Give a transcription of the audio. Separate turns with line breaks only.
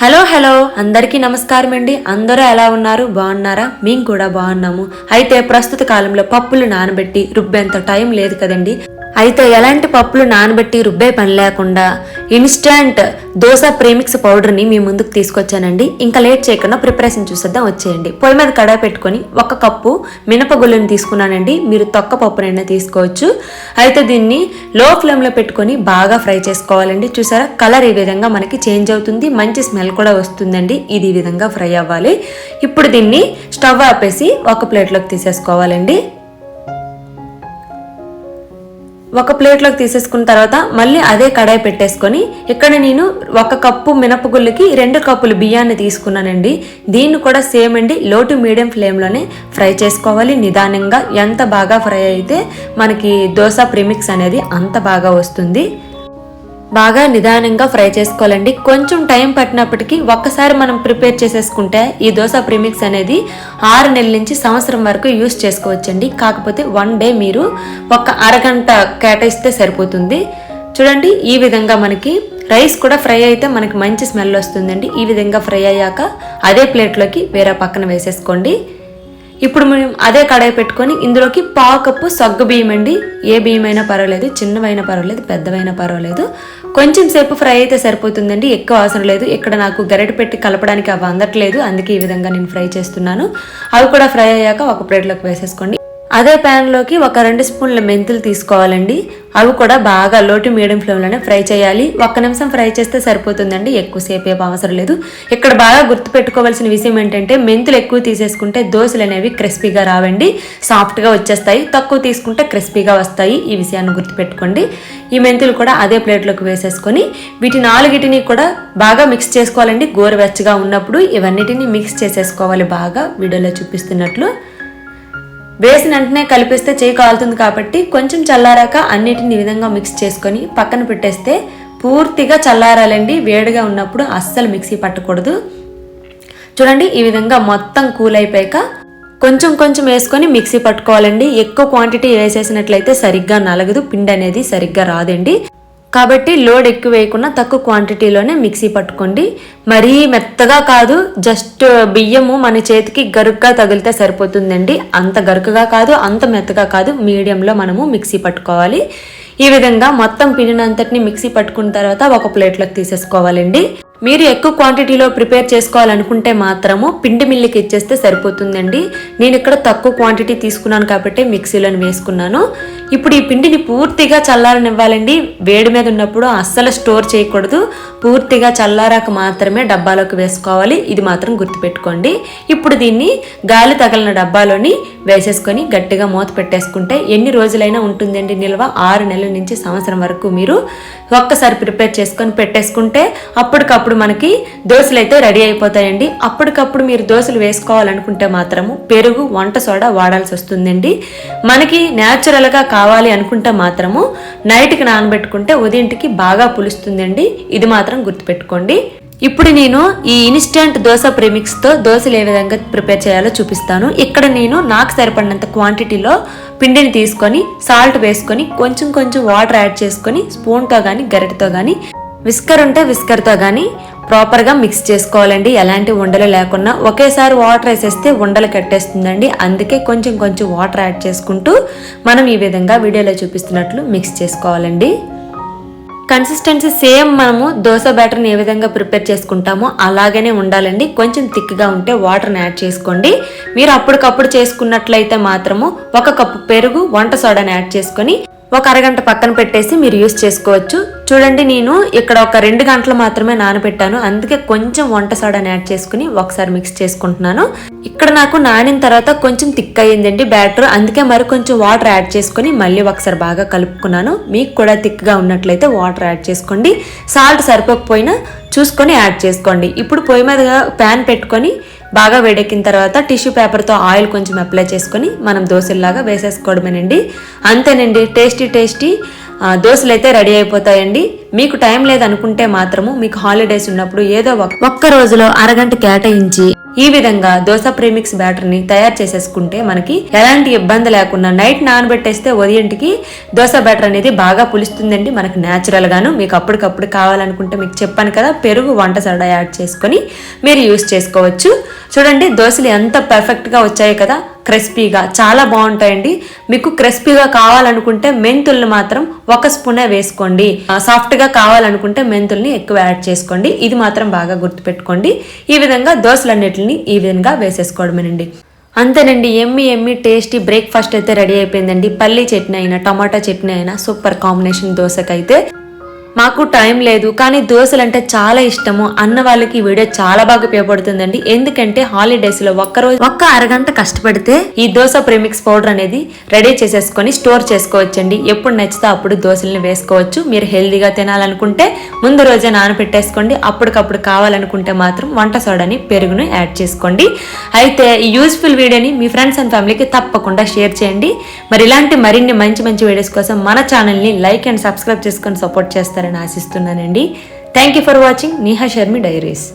Hello hello. అందరికీ నమస్కారం అండి. అందరూ ఎలా ఉన్నారు? బాగున్నారా? మేము కూడా బాగున్నాము. అయితే ప్రస్తుత కాలంలో పప్పులు నానబెట్టి రుబ్బేంత టైం లేదు కదండి. అయితే ఎలాంటి పప్పులు నానబెట్టి రుబ్బే పని లేకుండా ఇన్స్టంట్ దోశ ప్రేమిక్స్ పౌడర్ని మీ ముందుకు తీసుకొచ్చానండి. ఇంకా లేట్ చేయకుండా ప్రిపరేషన్ చూసేద్దాం వచ్చేయండి. పొయ్యి మీద కడాయి పెట్టుకొని ఒక కప్పు మినపగుళ్ళని తీసుకున్నానండి. మీరు తొక్క పప్పునైనా తీసుకోవచ్చు. అయితే దీన్ని లో ఫ్లేమ్లో పెట్టుకొని బాగా ఫ్రై చేసుకోవాలండి. చూసారా? కలర్ ఈ విధంగా మనకి చేంజ్ అవుతుంది. మంచి స్మెల్ కూడా వస్తుందండి. ఇది ఈ విధంగా ఫ్రై అవ్వాలి. ఇప్పుడు దీన్ని స్టవ్ ఆపేసి ఒక ప్లేట్లోకి తీసేసుకోవాలండి. ఒక ప్లేట్లోకి తీసేసుకున్న తర్వాత మళ్ళీ అదే కడాయి పెట్టేసుకొని ఇక్కడ నేను ఒక కప్పు మినపగుళ్ళకి రెండు కప్పులు బియ్యాన్ని తీసుకున్నానండి. దీన్ని కూడా సేమ్ అండి లో టు మీడియం ఫ్లేమ్లోనే ఫ్రై చేసుకోవాలి. నిదానంగా ఎంత బాగా ఫ్రై అయితే మనకి దోశ ప్రిమిక్స్ అనేది అంత బాగా వస్తుంది. బాగా నిదానంగా ఫ్రై చేసుకోవాలండి. కొంచెం టైం పట్టినప్పటికీ ఒక్కసారి మనం ప్రిపేర్ చేసేసుకుంటే ఈ దోశ ప్రిమిక్స్ అనేది ఆరు నెలల నుంచి సంవత్సరం వరకు యూస్ చేసుకోవచ్చండి. కాకపోతే వన్ డే మీరు ఒక అరగంట కేటాయిస్తే సరిపోతుంది. చూడండి ఈ విధంగా మనకి రైస్ కూడా ఫ్రై అయితే మనకి మంచి స్మెల్ వస్తుందండి. ఈ విధంగా ఫ్రై అయ్యాక అదే ప్లేట్లోకి వేరే పక్కన వేసేసుకోండి. ఇప్పుడు మనం అదే కడాయి పెట్టుకొని ఇందులోకి పావు కప్పు సగ్గు బియ్యం అండి. ఏ బియ్యం అయినా పర్వాలేదు చిన్నవైనా పర్వాలేదు పెద్దవైనా పర్వాలేదు. కొంచెం సేపు ఫ్రై అయితే సరిపోతుందండి ఎక్కువ అవసరం లేదు. ఇక్కడ నాకు గరిట పెట్టి కలపడానికి అవి అందట్లేదు అందుకే ఈ విధంగా నేను ఫ్రై చేస్తున్నాను. అవి కూడా ఫ్రై అయ్యాక ఒక ప్లేట్లోకి వేసేసుకోండి. అదే ప్యాన్లోకి ఒక రెండు స్పూన్ల మెంతులు తీసుకోవాలండి. అవి కూడా బాగా లోటు మీడియం ఫ్లేమ్లోనే ఫ్రై చేయాలి. ఒక్క నిమిషం ఫ్రై చేస్తే సరిపోతుందండి. ఎక్కువసేపు ఏం అవసరం లేదు. ఇక్కడ బాగా గుర్తుపెట్టుకోవాల్సిన విషయం ఏంటంటే మెంతులు ఎక్కువ తీసేసుకుంటే దోశలు అనేవి క్రిస్పీగా రావండి. సాఫ్ట్గా వచ్చేస్తాయి. తక్కువ తీసుకుంటే క్రిస్పీగా వస్తాయి. ఈ విషయాన్ని గుర్తుపెట్టుకోండి. ఈ మెంతులు కూడా అదే ప్లేట్లోకి వేసేసుకొని వీటి నాలుగిటిని కూడా బాగా మిక్స్ చేసుకోవాలండి. గోరువెచ్చగా ఉన్నప్పుడు ఇవన్నిటిని మిక్స్ చేసేసుకోవాలి బాగా. వీడియోలో చూపిస్తున్నట్లు. వేసిన వెంటనే కలిపిస్తే చేయి కాలుతుంది కాబట్టి కొంచెం చల్లారాక అన్నిటిని ఈ విధంగా మిక్స్ చేసుకొని పక్కన పెట్టేస్తే పూర్తిగా చల్లారాలండి. వేడిగా ఉన్నప్పుడు అస్సలు మిక్సీ పట్టకూడదు. చూడండి ఈ విధంగా మొత్తం కూల్ అయిపోయాక కొంచెం కొంచెం వేసుకొని మిక్సీ పట్టుకోవాలండి. ఎక్కువ క్వాంటిటీ వేసేసినట్లయితే సరిగ్గా నలగదు. పిండి అనేది సరిగ్గా రాదండి. కాబట్టి లోడ్ ఎక్కువ వేయకుండా తక్కువ క్వాంటిటీలోనే మిక్సీ పట్టుకోండి. మరీ మెత్తగా కాదు జస్ట్ బియ్యము మన చేతికి గరుగ్గా తగిలితే సరిపోతుందండి. అంత గరుకుగా కాదు అంత మెత్తగా కాదు మీడియంలో మనము మిక్సీ పట్టుకోవాలి. ఈ విధంగా మొత్తం పిండినంతటిని మిక్సీ పట్టుకున్న తర్వాత ఒక ప్లేట్లోకి తీసేసుకోవాలండి. మీరు ఎక్కువ క్వాంటిటీలో ప్రిపేర్ చేసుకోవాలనుకుంటే మాత్రము పిండి మిల్లుకి ఇచ్చేస్తే సరిపోతుందండి. నేను ఇక్కడ తక్కువ క్వాంటిటీ తీసుకున్నాను కాబట్టి మిక్సీలోని వేసుకున్నాను. ఇప్పుడు ఈ పిండిని పూర్తిగా చల్లారనివ్వాలండి. వేడి మీద ఉన్నప్పుడు అస్సలు స్టోర్ చేయకూడదు. పూర్తిగా చల్లారాక మాత్రమే డబ్బాలోకి వేసుకోవాలి. ఇది మాత్రం గుర్తుపెట్టుకోండి. ఇప్పుడు దీన్ని గాలి తగలిన డబ్బాలోని వేసేసుకొని గట్టిగా మూత పెట్టేసుకుంటే ఎన్ని రోజులైనా ఉంటుందండి నిల్వ? ఆరు నెలల నుంచి సంవత్సరం వరకు మీరు ఒక్కసారి ప్రిపేర్ చేసుకొని పెట్టేసుకుంటే అప్పటికప్పుడు మనకి దోశలు అయితే రెడీ అయిపోతాయండి. అప్పటికప్పుడు మీరు దోశలు వేసుకోవాలనుకుంటే మాత్రము పెరుగు వంట సోడా వాడాల్సి వస్తుందండి. మనకి న్యాచురల్గా కావాలి అనుకుంటే మాత్రము నైట్కి నానబెట్టుకుంటే ఉదయంటికి బాగా పులుస్తుందండి. ఇది మాత్రం గుర్తుపెట్టుకోండి. ఇప్పుడు నేను ఈ ఇన్స్టెంట్ దోశ ప్రిమిక్స్తో దోశలు ఏ విధంగా ప్రిపేర్ చేయాలో చూపిస్తాను. ఇక్కడ నేను నాకు సరిపడినంత క్వాంటిటీలో పిండిని తీసుకొని సాల్ట్ వేసుకొని కొంచెం కొంచెం వాటర్ యాడ్ చేసుకొని స్పూన్తో కానీ గరిటతో కానీ విస్కర్ ఉంటే విస్కర్తో కానీ ప్రాపర్గా మిక్స్ చేసుకోవాలండి. ఎలాంటి ఉండలు లేకుండా ఒకేసారి వాటర్ వేసేస్తే ఉండలు కట్టేస్తుందండి. అందుకే కొంచెం కొంచెం వాటర్ యాడ్ చేసుకుంటూ మనం ఈ విధంగా వీడియోలో చూపిస్తున్నట్లు మిక్స్ చేసుకోవాలండి. కన్సిస్టెన్సీ సేమ్ మనము దోశ బ్యాటర్ని ఏ విధంగా ప్రిపేర్ చేసుకుంటామో అలాగనే ఉండాలండి. కొంచెం థిక్గా ఉంటే వాటర్ని యాడ్ చేసుకోండి. మీరు అప్పటికప్పుడు చేసుకున్నట్లయితే మాత్రము ఒక కప్పు పెరుగు వంట సోడాని యాడ్ చేసుకొని ఒక అరగంట పక్కన పెట్టేసి మీరు యూస్ చేసుకోవచ్చు. చూడండి నేను ఇక్కడ ఒక రెండు గంటలు మాత్రమే నానబెట్టాను. అందుకే కొంచెం వంట సోడాని యాడ్ చేసుకుని ఒకసారి మిక్స్ చేసుకుంటున్నాను. ఇక్కడ నాకు నానిన తర్వాత కొంచెం థిక్ అయ్యిందండి బ్యాటర్. అందుకే మరి కొంచెం వాటర్ యాడ్ చేసుకొని మళ్ళీ ఒకసారి బాగా కలుపుకున్నాను. మీకు కూడా థిక్గా ఉన్నట్లయితే వాటర్ యాడ్ చేసుకోండి. సాల్ట్ సరిపోకపోయినా చూసుకొని యాడ్ చేసుకోండి. ఇప్పుడు పొయ్యి మీద ప్యాన్ పెట్టుకొని బాగా వేడెక్కిన తర్వాత టిష్యూ పేపర్తో ఆయిల్ కొంచెం అప్లై చేసుకొని మనం దోశల్లాగా వేసేసుకోవడమేనండి. అంతేనండి టేస్టీ టేస్టీ దోశలు అయితే రెడీ అయిపోతాయండి. మీకు టైం లేదనుకుంటే మాత్రము మీకు హాలిడేస్ ఉన్నప్పుడు ఏదో ఒక్క రోజులో అరగంట కేటాయించి ఈ విధంగా దోశ ప్రీమిక్స్ బ్యాటర్ని తయారు చేసేసుకుంటే మనకి ఎలాంటి ఇబ్బంది లేకుండా నైట్ నానబెట్టేస్తే ఉదయంటికి దోశ బ్యాటర్ అనేది బాగా పులుస్తుందండి. మనకు న్యాచురల్ గాను మీకు అప్పటికప్పుడు కావాలనుకుంటే మీకు చెప్పాను కదా పెరుగు వంట సోడా యాడ్ చేసుకొని మీరు యూస్ చేసుకోవచ్చు. చూడండి దోశలు ఎంత పర్ఫెక్ట్గా వచ్చాయి కదా. క్రిస్పీగా చాలా బాగుంటాయండి. మీకు క్రిస్పీగా కావాలనుకుంటే మెంతుల్ని మాత్రం ఒక స్పూనే వేసుకోండి. సాఫ్ట్గా కావాలనుకుంటే మెంతుల్ని ఎక్కువ యాడ్ చేసుకోండి. ఇది మాత్రం బాగా గుర్తుపెట్టుకోండి. ఈ విధంగా దోశలన్నిటిని ఈ విధంగా వేసేసుకోవడమేనండి. అంతేనండి ఎమ్మి ఎమ్మి టేస్టీ బ్రేక్ఫాస్ట్ అయితే రెడీ అయిపోయిందండి. పల్లీ చట్నీ అయినా టమాటా చట్నీ అయినా సూపర్ కాంబినేషన్ దోశకైతే మాకు టైం లేదు కానీ దోశలు అంటే చాలా ఇష్టము. అన్న వాళ్ళకి ఈ వీడియో చాలా బాగా ఉపయోగపడుతుందండి. ఎందుకంటే హాలిడేస్లో ఒక్క రోజు ఒక్క అరగంట కష్టపడితే ఈ దోశ ప్రెమిక్స్ పౌడర్ అనేది రెడీ చేసేసుకొని స్టోర్ చేసుకోవచ్చండి. ఎప్పుడు నచ్చితే అప్పుడు దోశల్ని వేసుకోవచ్చు. మీరు హెల్దీగా తినాలనుకుంటే ముందు రోజే నానబెట్టేసుకోండి. అప్పటికప్పుడు కావాలనుకుంటే మాత్రం వంట సోడాని పెరుగును యాడ్ చేసుకోండి. అయితే ఈ యూస్ఫుల్ వీడియోని మీ ఫ్రెండ్స్ అండ్ ఫ్యామిలీకి తప్పకుండా షేర్ చేయండి. మరి ఇలాంటి మరిన్ని మంచి మంచి వీడియోస్ కోసం మన ఛానల్ని లైక్ అండ్ సబ్స్క్రైబ్ చేసుకొని సపోర్ట్ చేస్తారని ఆశిస్తున్నానండి. Thank you for watching Neha Sharmi diaries